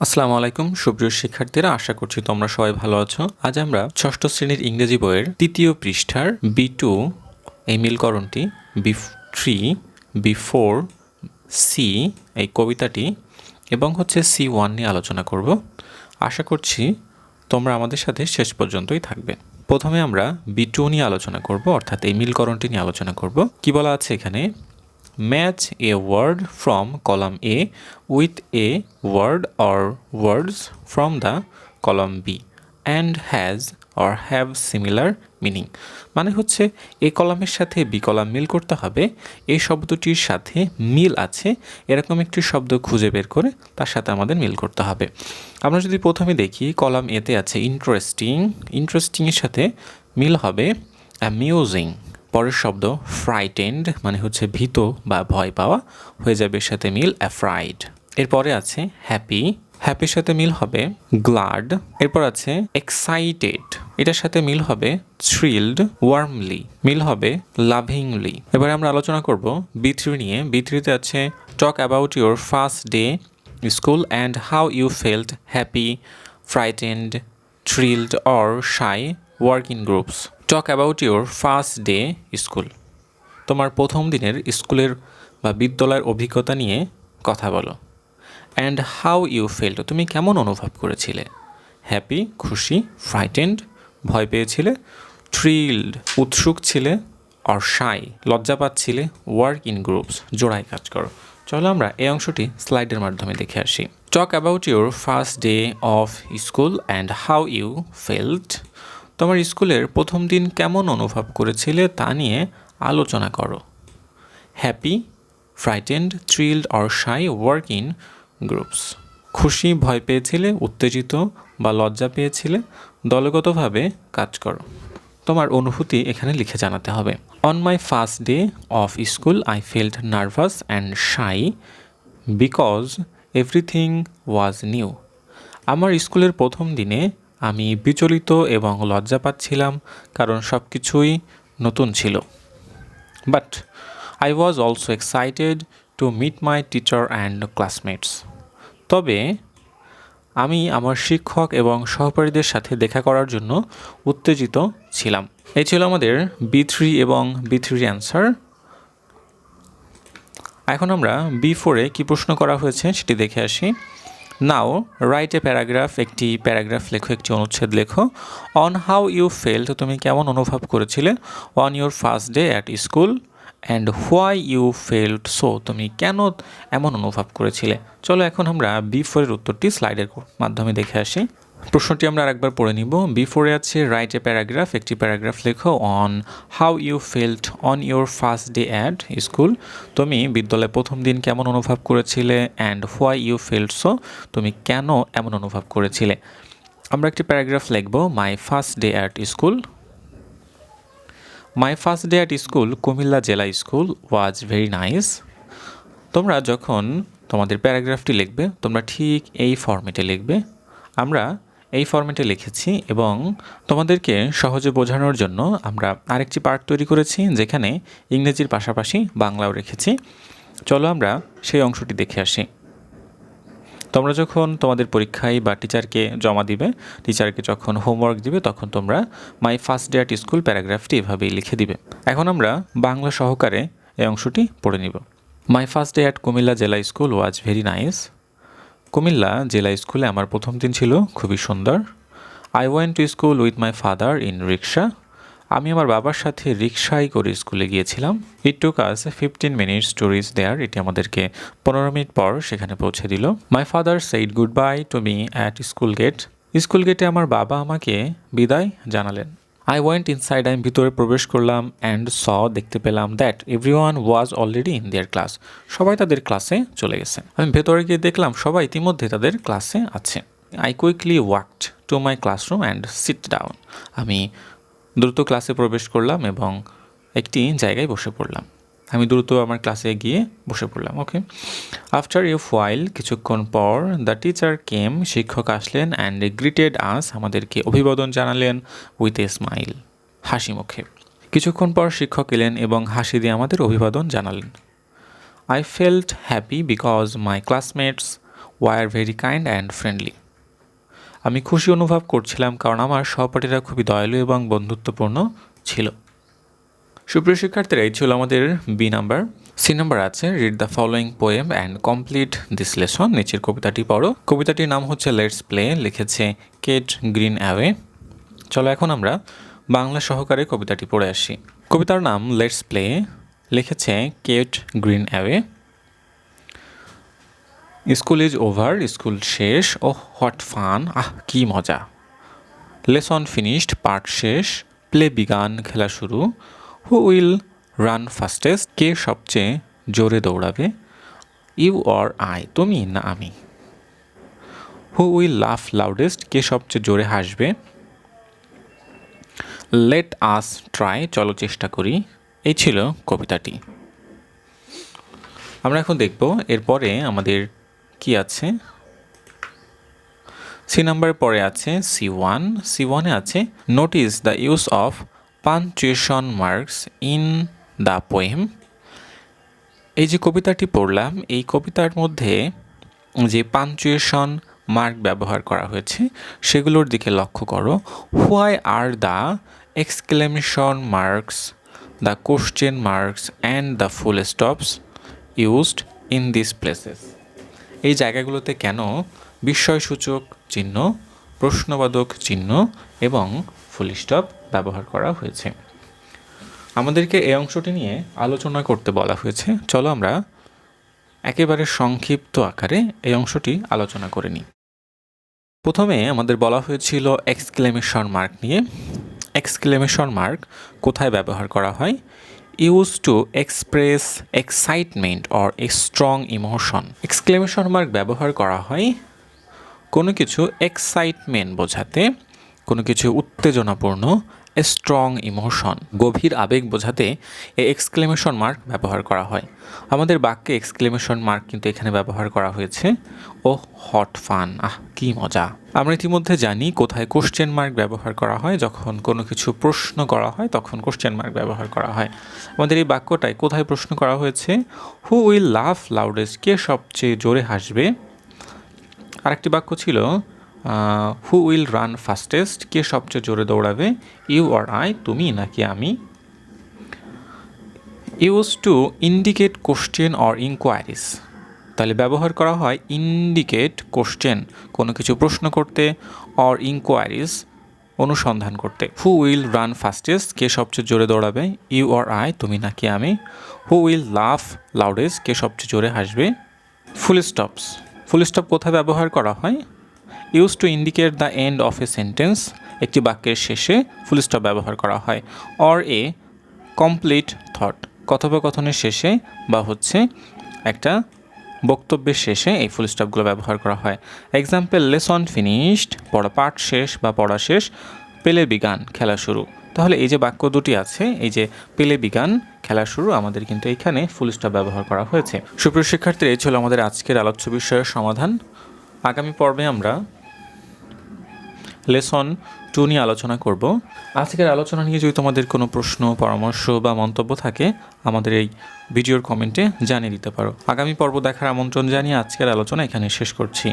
আসসালামু আলাইকুম, সুপ্রিয় শিক্ষার্থীরা, আশা করছি তোমরা সবাই ভালো আছো। আজ আমরা ষষ্ঠ শ্রেণির ইংরেজি বইয়ের তৃতীয় পৃষ্ঠার বি টু এই মিলকরণটি B three B four C এই কবিতাটি এবং হচ্ছে সি ওয়ান নিয়ে আলোচনা করব। আশা করছি তোমরা আমাদের সাথে শেষ পর্যন্তই থাকবে। প্রথমে আমরা বি টু নিয়ে আলোচনা করব, অর্থাৎ এই মিলকরণটি নিয়ে আলোচনা করব। কি বলা আছে এখানে? Match a word from column A with a word or words from the column B and has or have similar meaning মানে হচ্ছে, এ কলামের সাথে বি কলাম মিল করতে হবে এই শব্দটির সাথে মিল আছে, এরকম একটি শব্দ খুঁজে বের করে তার সাথে আমাদের মিল করতে হবে। আমরা যদি প্রথমে দেখি, কলাম এতে আছে ইন্টারেস্টিং ইন্টারেস্টিংয়ের সাথে মিল হবে অ্যামিউজিং পরের শব্দ ফ্রাইটেন্ড মানে হচ্ছে ভীত বা ভয় পাওয়া, হয়ে যাবে এর সাথে মিল অ্যাফ্রাইড এরপরে আছে হ্যাপি হ্যাপির সাথে মিল হবে গ্লাড এরপর আছে এক্সাইটেড এটার সাথে মিল হবে থ্রিল্ড ওয়ার্মলি মিল হবে লাভিংলি এবারে আমরা আলোচনা করব বিথ্রি নিয়ে। বি থ্রিতে আছে talk about your first day school and how you felt happy frightened thrilled or shy in groups. Talk about your first day school তোমার প্রথম দিনের স্কুলের বা বিদ্যালয়ের অভিজ্ঞতা নিয়ে কথা বলো। অ্যান্ড হাউ ইউ ফেল্ট তুমি কেমন অনুভব করেছিলে? হ্যাপি খুশি ফ্রাইটেন্ড ভয় পেয়েছিলে? থ্রিল্ড উৎসুক ছিলে? অর শাই লজ্জা পাচ্ছিলে? ওয়ার্ক ইন গ্রুপস জোড়ায় কাজ করো। চলো আমরা এই অংশটি স্লাইডের মাধ্যমে দেখে আসি। Talk about your first day of school and how you felt তোমার স্কুলের প্রথম দিন কেমন অনুভব করেছিলে তা নিয়ে আলোচনা করো। Happy frightened thrilled or shy work in groups খুশি, ভয় পেয়েছিলে, উত্তেজিত বা লজ্জা পেয়েছিলে, দলগতভাবে কাজ করো। তোমার অনুভূতি এখানে লিখে জানাতে হবে। On my first day of school I felt nervous and shy because everything was new আমার স্কুলের প্রথম দিনে আমি বিচলিত এবং লজ্জা পাচ্ছিলাম, কারণ সব কিছুই নতুন ছিল। But I was also excited to meet my teacher and classmates তবে আমি আমার শিক্ষক এবং সহপাঠীদের সাথে দেখা করার জন্য উত্তেজিত ছিলাম। এই ছিল আমাদের বি থ্রি এবং বি থ্রি অ্যান্সার এখন আমরা বি ফোরে কী প্রশ্ন করা হয়েছে সেটি দেখে আসি। নাও রাইট এ প্যারাগ্রাফ একটি প্যারাগ্রাফ লেখো, একটি অনুচ্ছেদ লেখো। অন হাউ ইউ ফেল্ট তুমি কেমন অনুভব করেছিলে? On your first day at school and why you felt so তুমি কেন এমন অনুভব করেছিলে? চলো এখন আমরা বি ফোরের উত্তরটি স্লাইডের মাধ্যমে দেখে আসি। প্রশ্নটি আমরা আরেকবার পড়ে নিব। বিফোরে আছে রাইট এ প্যারাগ্রাফ একটি প্যারাগ্রাফ লেখো on how you felt on your first day at school তুমি বিদ্যালয়ে প্রথম দিন কেমন অনুভব করেছিলে and why you felt so তুমি কেন এমন অনুভব করেছিলে? আমরা একটি প্যারাগ্রাফ লিখব my first day at school my first day at school Comilla জেলা স্কুল ওয়াজ ভেরি নাইস তোমরা যখন তোমাদের প্যারাগ্রাফটি লিখবে, তোমরা ঠিক এই ফর্মেটে লিখবে। আমরা এই ফর্মেটে লিখেছি এবং তোমাদেরকে সহজে বোঝানোর জন্য আমরা আরেকটি পার্ট তৈরি করেছি যেখানে ইংরেজির পাশাপাশি বাংলাও রেখেছি। চলো আমরা সেই অংশটি দেখে আসি। তোমরা যখন তোমাদের পরীক্ষায় বা টিচারকে জমা দিবে টিচারকে যখন হোমওয়ার্ক দিবে, তখন তোমরা my first day at school প্যারাগ্রাফটি এভাবেই লিখে দিবে। এখন আমরা বাংলা সহকারে এই অংশটি পড়ে নিব। My first day at Comilla জেলা school was very nice Comilla জেলা স্কুলে আমার প্রথম দিন ছিল, খুবই সুন্দর। I went to school with my father in rickshaw আমি আমার বাবার সাথে রিক্সায় করে স্কুলে গিয়েছিলাম। It took us fifteen minutes to reach there এটি আমাদেরকে পনেরো মিনিট পর সেখানে পৌঁছে দিল। My father said goodbye to me at school gate school গেটে আমার বাবা আমাকে বিদায় জানালেন। আই ওয়েন্ট ইনসাইড আমি ভিতরে প্রবেশ করলাম অ্যান্ড স দেখতে পেলাম that everyone was already in their class সবাই তাদের ক্লাসে চলে গেছে। আমি ভেতরে গিয়ে দেখলাম সবাই ইতিমধ্যে তাদের ক্লাসে আছে। I quickly walked to my classroom and sit down আমি দ্রুত ক্লাসে প্রবেশ করলাম এবং একটি জায়গায় বসে পড়লাম। আমি দ্রুত আমার ক্লাসে গিয়ে বসে পড়লাম ওকে আফটার ইউ ফাইল কিছুক্ষণ পর দ্য টিচার কেম শিক্ষক আসলেন অ্যান্ড গ্রিটেড আস আমাদেরকে অভিবাদন জানালেন উইথ এ স্মাইল হাসি মুখে। কিছুক্ষণ পর শিক্ষক এলেন এবং হাসি দিয়ে আমাদের অভিবাদন জানালেন। I felt happy because my classmates were very kind and friendly আমি খুশি অনুভব করছিলাম কারণ আমার সহপাঠীরা খুবই দয়ালু এবং বন্ধুত্বপূর্ণ ছিল। সুপ্রিয় শিক্ষার্থীরা, এই ছিল আমাদের বি নাম্বার সি নাম্বার আছে read the following poem and complete this lesson নিচের কবিতাটি পড়ো। কবিতাটির নাম হচ্ছে লেটস প্লে লিখেছে কেট গ্রিন অ্যাওয়ে চলো এখন আমরা বাংলা সহকারে কবিতাটি পড়ে আসি। কবিতার নাম লেটস প্লে লিখেছে Kate Greenaway school is over, school শেষ ও হোয়াট ফান, আহ, কি মজা। লেসন ফিনিশড পার্ট শেষ, প্লে বিগান, খেলা শুরু। হু উইল রান ফাস্টেস্ট কে সবচেয়ে জোরে দৌড়াবে? ইউ অর আই তুমি না আমি? হু উইল লাফ লাউডেস্ট কে সবচেয়ে জোরে হাসবে? লেট আস ট্রাই চলো চেষ্টা করি। এই ছিল কবিতাটি। আমরা এখন দেখব এরপরে আমাদের কি আছে? সি নাম্বার পরে আছে সি ওয়ান সি ওয়ানে আছে notice the use of punctuation marks in the poem. এই যে কবিতাটি পড়লাম, এই কবিতার মধ্যে যে পাঞ্চুয়েশন মার্ক ব্যবহার করা হয়েছে, সেগুলোর দিকে লক্ষ্য করো। Why are the exclamation marks, the question marks and the full stops used in this places. এই জায়গাগুলোতে কেন বিস্ময়সূচক চিহ্ন, প্রশ্নবাদক চিহ্ন এবং ফুল স্টপ ব্যবহার করা হয়েছে। আমাদেরকে এই অংশটি নিয়ে আলোচনা করতে বলা হয়েছে। চলো আমরা একেবারে সংক্ষিপ্ত আকারে এই অংশটি আলোচনা করে নিই। প্রথমে আমাদের বলা হয়েছিল এক্সক্লেমেশন মার্ক নিয়ে। এক্সক্লেমেশন মার্ক কোথায় ব্যবহার করা হয়? Use to express excitement or a strong emotion exclamation mark ব্যবহার করা হয় কোনো কিছু এক্সাইটমেন্ট বোঝাতে। কোনো কিছু উত্তেজনাপূর্ণ এ স্ট্রং ইমোশন গভীর আবেগ বোঝাতে এ এক্সক্লেমেশন মার্ক ব্যবহার করা হয়। আমাদের বাক্যে এক্সক্লেমেশন মার্ক কিন্তু এখানে ব্যবহার করা হয়েছে। ও হট ফান আহ, কি মজা। আমরা ইতিমধ্যে জানি কোথায় কোশ্চেন মার্ক ব্যবহার করা হয়। যখন কোনো কিছু প্রশ্ন করা হয়, তখন কোশ্চেন মার্ক ব্যবহার করা হয়। আমাদের এই বাক্যটায় কোথায় প্রশ্ন করা হয়েছে? হু উইল লাভ লাউডেস্ট কে সবচেয়ে জোরে হাসবে? আরেকটি বাক্য ছিল হু উইল রান ফাস্টেস্ট কে সবচেয়ে জোরে দৌড়াবে? ইউ আর আই তুমি নাকি আমি? Use to indicate question or inquiries তাহলে ব্যবহার করা হয় ইন্ডিকেট কোশ্চেন কোনো কিছু প্রশ্ন করতে অর ইনকোয়ারিজ অনুসন্ধান করতে। হু উইল রান ফাস্টেস্ট কে সবচেয়ে জোরে দৌড়াবে? ইউ আর আই তুমি নাকি আমি? হু উইল লাফ লাউডেস্ট কে সবচেয়ে জোরে হাসবে? ফুল স্টপস ফুল স্টপ কোথায় ব্যবহার করা হয়? Use to indicate the end of a sentence একটি বাক্যের শেষে ফুল স্টপ ব্যবহার করা হয় অর এ কমপ্লিট থট কথোপকথনের শেষে বা হচ্ছে একটা বক্তব্যের শেষে এই ফুল স্টপগুলো ব্যবহার করা হয়। এক্সাম্পল লেসন ফিনিশড পড়া পাঠ শেষ বা পড়া শেষ পেলে বিগান খেলা শুরু। তাহলে এই যে বাক্য দুটি আছে, এই যে পেলে বিগান খেলা শুরু, আমাদের কিন্তু এখানে ফুল স্টপ ব্যবহার করা হয়েছে। সুপ্রিয় শিক্ষার্থীরা এই ছিল আমাদের আজকের আলোচ্য বিষয়ের সমাধান। আগামী পর্বে আমরা লেসন টু নিয়ে আলোচনা করব। আজকের আলোচনা নিয়ে যদি তোমাদের কোনো প্রশ্ন, পরামর্শ বা মন্তব্য থাকে, আমাদের এই ভিডিওর কমেন্টে জানিয়ে দিতে পারো। আগামী পর্ব দেখার আমন্ত্রণ জানিয়ে আজকের আলোচনা এখানে শেষ করছি।